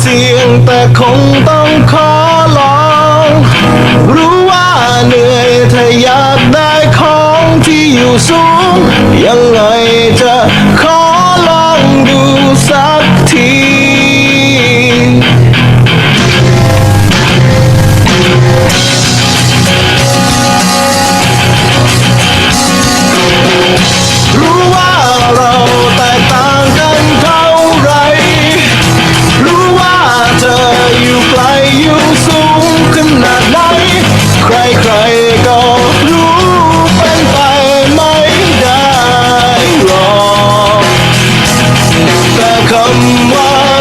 เสี่ยงแต่คงต้องขอลอง รู้ว่าเหนื่อยถ้าอยากได้ของที่อยู่สูง ยังไงจะขอลองดูสัก come on.